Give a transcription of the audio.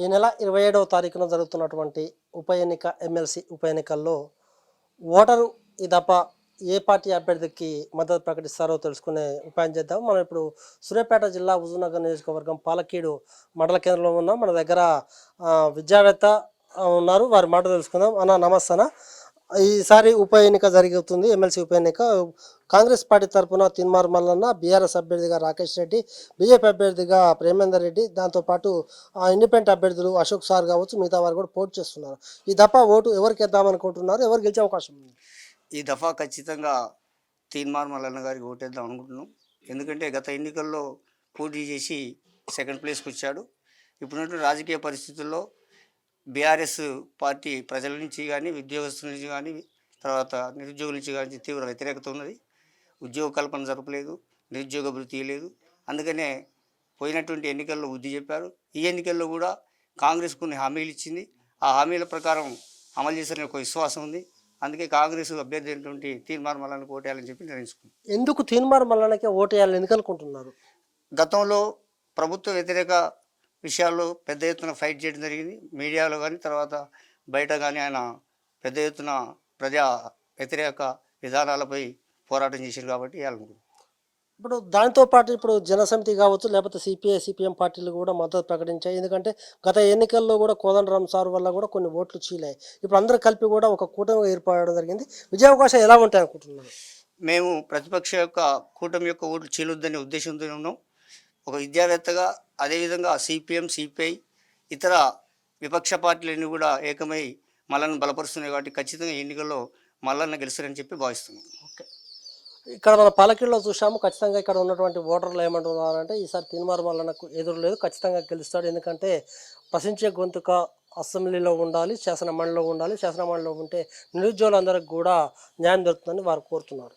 ఈ నెల ఇరవై ఏడవ తారీఖున జరుగుతున్నటువంటి ఉప ఎన్నిక ఎమ్మెల్సీ ఉప ఎన్నికల్లో ఓటరు ఈ దప్ప ఏ పార్టీ అభ్యర్థికి మద్దతు ప్రకటిస్తారో తెలుసుకునే ఉపాయం చేద్దాం. మనం ఇప్పుడు సూర్యాపేట జిల్లా హుజూర్నగర్ నియోజకవర్గం పాలకీడు మండల కేంద్రంలో ఉన్నాం. మన దగ్గర విద్యావేత్త ఉన్నారు. వారి మాట తెలుసుకుందాం. అన్న నమస్తే ఈసారి ఉప ఎన్నిక జరుగుతుంది ఎమ్మెల్సీ ఉప ఎన్నిక. కాంగ్రెస్ పార్టీ తరఫున తిన్మార్ మల్లన్న బీఆర్ఎస్ అభ్యర్థిగా రాకేష్ రెడ్డి బీజేపీ అభ్యర్థిగా ప్రేమేందర్ రెడ్డి దాంతోపాటు ఆ, ఇండిపెండెంట్ అభ్యర్థులు అశోక్ సార్ కావచ్చు మిగతా వారు కూడా పోటీ చేస్తున్నారు. ఈ దఫా ఓటు ఎవరికి వేద్దామనుకుంటున్నారు? ఎవరు గెలిచే అవకాశం ఉంది? ఈ దఫా ఖచ్చితంగా తీన్మార్ మల్లన్న గారికి ఓటేద్దాం అనుకుంటున్నాం. ఎందుకంటే గత ఎన్నికల్లో పోటీ చేసి సెకండ్ ప్లేస్కి వచ్చాడు. ఇప్పుడున్నటువంటి రాజకీయ పరిస్థితుల్లో బీఆర్ఎస్ పార్టీ ప్రజల నుంచి కానీ ఉద్యోగస్తుల నుంచి కానీ తర్వాత నిరుద్యోగుల నుంచి కానీ తీవ్ర వ్యతిరేకత ఉన్నది. ఉద్యోగ కల్పన జరపలేదు నిరుద్యోగ భృతి లేదు అందుకనే పోయినటువంటి ఎన్నికల్లో బుద్ధి చెప్పారు. ఈ ఎన్నికల్లో కూడా కాంగ్రెస్ కొన్ని హామీలు ఇచ్చింది. ఆ హామీల ప్రకారం అమలు చేసిన ఒక విశ్వాసం ఉంది. అందుకే కాంగ్రెస్ అభ్యర్థి అయినటువంటి తీర్మార్ మల్లని కోటేయాలని చెప్పి నిర్ణయించుకుంది ఎందుకు తిన్మార్ మల్లన్నకే ఓటు వేయాలని ఎందుకు అనుకుంటున్నారు? గతంలో ప్రభుత్వ వ్యతిరేక విషయాల్లో పెద్ద ఎత్తున ఫైట్ చేయడం జరిగింది. మీడియాలో కానీ తర్వాత బయట కానీ ఆయన పెద్ద ఎత్తున ప్రజా వ్యతిరేక విధానాలపై పోరాటం చేశారు కాబట్టి ఇప్పుడు దాంతో పాటు ఇప్పుడు జనసమితి కావచ్చు లేకపోతే సిపిఐ సిపిఎం పార్టీలు కూడా మద్దతు ప్రకటించాయి. ఎందుకంటే గత ఎన్నికల్లో కూడా కోదండరామ్ సార్ వల్ల కూడా కొన్ని ఓట్లు చీలాయి. ఇప్పుడు అందరూ కలిపి కూడా ఒక కూటమి ఏర్పడడం జరిగింది. విజయ అవకాశాలు ఎలా ఉంటాయి అనుకుంటున్నారు? మేము ప్రతిపక్ష యొక్క కూటమి యొక్క ఓట్లు చీలొద్దనే ఉద్దేశంతో ఉన్నాం. ఒక విద్యావేత్తగా అదేవిధంగా సిపిఎం సిపిఐ ఇతర విపక్ష పార్టీలన్నీ కూడా ఏకమై మల్లన్న బలపరుస్తున్నాయి కాబట్టి ఖచ్చితంగా ఎన్నికల్లో మల్లన్న గెలుస్తారని చెప్పి భావిస్తున్నాం. ఓకే. ఇక్కడ మన పాలకీలో చూసాము ఖచ్చితంగా ఇక్కడ ఉన్నటువంటి ఓటర్లు ఏమంటున్నారంటే ఈసారి తినుమారు మల్లన్నకు ఎదురు లేదు ఖచ్చితంగా గెలుస్తాడు. ఎందుకంటే ప్రశ్నించే గొంతుక అసెంబ్లీలో ఉండాలి శాసనమండలిలో ఉండాలి. శాసనమండలిలో ఉంటే నిరుద్యోగులందరికీ కూడా న్యాయం దొరుకుతుందని వారు కోరుతున్నారు.